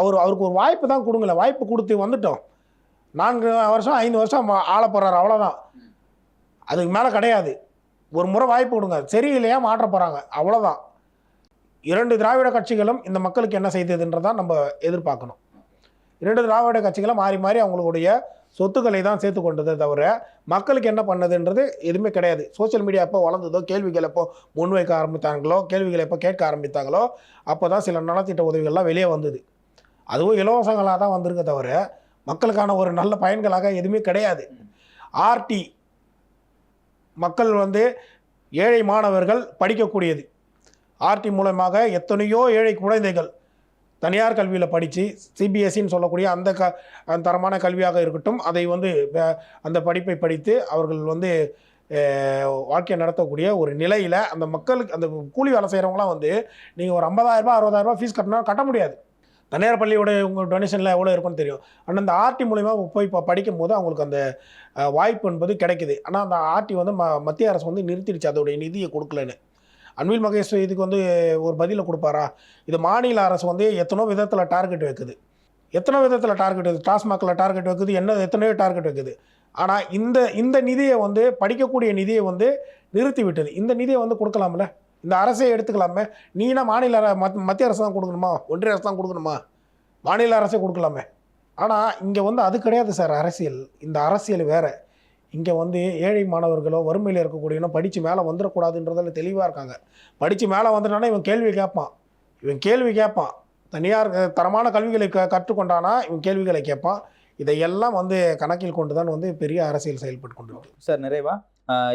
அவர் அவருக்கு ஒரு வாய்ப்பு தான் கொடுங்கல. வாய்ப்பு கொடுத்து வந்துட்டோம். நான்கு வருஷம் ஐந்து வருஷம் ஆள போகிறார் அவ்வளோதான் அதுக்கு மேலே கிடையாது. ஒரு முறை வாய்ப்பு கொடுங்க. சரியில்லையா மாற்ற போகிறாங்க அவ்வளோதான் இரண்டு திராவிட கட்சிகளும் இந்த மக்களுக்கு என்ன செய்ததுன்றதான் நம்ம எதிர்பார்க்கணும். இரண்டு திராவிட கட்சிகளும் மாறி மாறி அவங்களுடைய சொத்துக்களை தான் சேர்த்து கொண்டதே தவிர மக்களுக்கு என்ன பண்ணதுன்றது எதுவுமே கிடையாது. சோஷியல் மீடியா எப்போ வளர்ந்ததோ கேள்விகள் எப்போ முன்வைக்க ஆரம்பித்தாங்களோ கேள்விகளை எப்போ கேட்க ஆரம்பித்தாங்களோ அப்போ தான் சில நலத்திட்ட உதவிகள்லாம் வெளியே வந்தது. அதுவும் இலவசங்களாக தான் வந்திருக்க தவிர மக்களுக்கான ஒரு நல்ல பயன்களாக எதுவுமே கிடையாது. ஆர்டி மக்கள் வந்து ஏழை மாணவர்கள் படிக்கக்கூடியது. ஆர்டி மூலமாக எத்தனையோ ஏழை குழந்தைகள் தனியார் கல்வியில் படித்து சிபிஎஸ்சின்னு சொல்லக்கூடிய அந்த க அந்த தரமான கல்வியாக இருக்கட்டும் அதை வந்து அந்த படிப்பை படித்து அவர்கள் வந்து வாழ்க்கையை நடத்தக்கூடிய ஒரு நிலையில் அந்த மக்களுக்கு அந்த கூலி வேலை செய்கிறவங்களாம் வந்து நீங்கள் ஒரு ஐம்பதாயிரரூபா அறுபதாயிரரூபா ஃபீஸ் கட்டினா கட்ட முடியாது. தனியார் பள்ளியோட உங்கள் டொனேஷனில் எவ்வளோ இருக்குன்னு தெரியும். ஆனால் அந்த ஆர்டி மூலிமா போய் இப்போ படிக்கும் போது அவங்களுக்கு அந்த வாய்ப்பு என்பது கிடைக்குது. ஆனால் அந்த ஆர்டி வந்து ம மத்திய அரசு வந்து நிறுத்திடுச்சு அதோடைய நிதியை கொடுக்கலன்னு. அன்பில் மகேஷ் இதுக்கு வந்து ஒரு பதிலை கொடுப்பாரா? இது மாநில அரசு வந்து எத்தனோ விதத்தில் டார்கெட் வைக்குது. எத்தனை விதத்தில் டார்கெட் வைக்குது. டாஸ்மாகில் டார்கெட் வைக்குது. என்ன எத்தனையோ டார்கெட் வைக்குது. ஆனால் இந்த இந்த நிதியை வந்து படிக்கக்கூடிய நிதியை வந்து நிறுத்தி விட்டது இந்த நிதியை வந்து கொடுக்கலாம்ல? இந்த அரசே எடுத்துக்கலாமே? நீனா மாநில அர- மத்- மத்திய அரசு தான் கொடுக்கணுமா? ஒன்றிய அரசு தான் கொடுக்கணுமா? மாநில அரசே கொடுக்கலாமே? ஆனால் இங்கே வந்து அது கிடையாது சார். அரசியல். இந்த அரசியல் வேறு. இங்கே வந்து ஏழை மாணவர்களோ வறுமையில் இருக்கக்கூடியனோ படித்து மேலே வந்துடக்கூடாதுன்றதில் தெளிவாக இருக்காங்க. படித்து மேலே வந்துட்டானா இவன் கேள்வி கேட்பான். இவன் கேள்வி கேட்பான். தனியார் தரமான கல்விகளை க கற்றுக்கொண்டானா இவன் கேள்விகளை கேட்பான். இதையெல்லாம் வந்து கணக்கில் கொண்டு தான் வந்து பெரிய அரசியல் செயல்பட்டு கொண்டு இருக்கு சார் நிறைவா?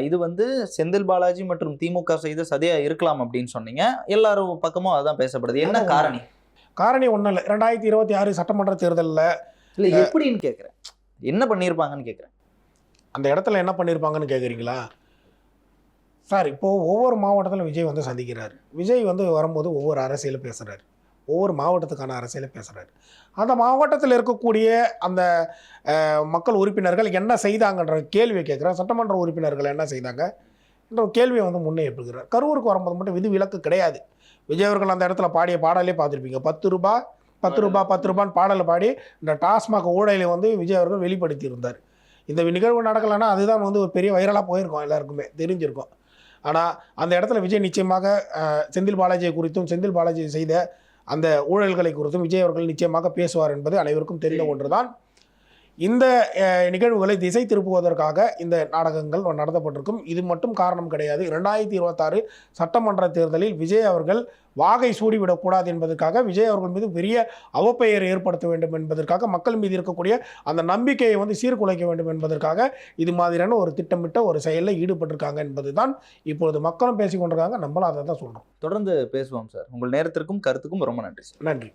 இது வந்து செந்தில் பாலாஜி மற்றும் திமுக செய்த சதியா இருக்கலாம் அப்படின்னு சொன்னீங்க. எல்லாரும் பக்கமும் அதான் பேசப்படுது. என்ன. காரணி? காரணி ஒன்றும் இல்லை. ரெண்டாயிரத்தி இருபத்தி ஆறு சட்டமன்ற தேர்தலில் இல்ல எப்படின்னு கேக்குறேன். என்ன பண்ணியிருப்பாங்கன்னு கேக்குறேன். அந்த இடத்துல என்ன பண்ணியிருப்பாங்கன்னு கேட்குறீங்களா சார் இப்போது ஒவ்வொரு மாவட்டத்திலும் விஜய் வந்து சந்திக்கிறார். விஜய் வந்து வரும்போது ஒவ்வொரு அரசியலும் பேசுகிறார் ஒவ்வொரு மாவட்டத்துக்கான அரசியலும் பேசுகிறார் அந்த மாவட்டத்தில் இருக்கக்கூடிய அந்த மக்கள் உறுப்பினர்கள் என்ன செய்தாங்கன்ற கேள்வியை கேட்குறார் சட்டமன்ற உறுப்பினர்கள் என்ன செய்தாங்க? என்ற கேள்வியை வந்து முன்னே எழுப்புகிறார். கரூருக்கு வரும்போது மட்டும் விதி விலக்கு கிடையாது. விஜய் அவர்கள் அந்த இடத்துல பாடிய பாடலே பார்த்துருப்பீங்க. பத்து ரூபாய் பத்து ரூபாய் பத்து ரூபான்னு பாடலை பாடி இந்த டாஸ்மாக் ஊழலை வந்து விஜய் அவர்கள் வெளிப்படுத்தி இருந்தார் இந்த நிகழ்வு நடக்கலைன்னா அதுதான் வந்து ஒரு பெரிய வைரலாக போயிருக்கும் எல்லாருக்குமே தெரிஞ்சிருக்கும். ஆனால் அந்த இடத்துல விஜய் நிச்சயமாக செந்தில் பாலாஜியை குறித்தும் செந்தில் பாலாஜி செய்த அந்த ஊழல்களை குறித்தும் விஜய் அவர்கள் நிச்சயமாக பேசுவார் என்பது அனைவருக்கும் தெரிந்த ஒன்றுதான். இந்த நிகழ்வுகளை திசை திருப்புவதற்காக இந்த நாடகங்கள் நடத்தப்பட்டிருக்கும். இது மட்டும் காரணம் கிடையாது. இரண்டாயிரத்தி இருபத்தாறு சட்டமன்ற தேர்தலில் விஜய் அவர்கள் வாகை சூடிவிடக்கூடாது என்பதற்காக விஜய் அவர்கள் மீது பெரிய அவப்பெயர் ஏற்படுத்த வேண்டும் என்பதற்காக மக்கள் மீது இருக்கக்கூடிய அந்த நம்பிக்கையை வந்து சீர்குலைக்க வேண்டும் என்பதற்காக இது மாதிரியான ஒரு திட்டமிட்ட ஒரு செயலில் ஈடுபட்டிருக்காங்க என்பதுதான் இப்பொழுது மக்களும் பேசிக் கொண்டிருக்காங்க. நம்மளும் அதை தான் சொல்கிறோம் தொடர்ந்து பேசுவோம் சார். உங்கள் நேரத்திற்கும் கருத்துக்கும் ரொம்ப நன்றி சார். நன்றி.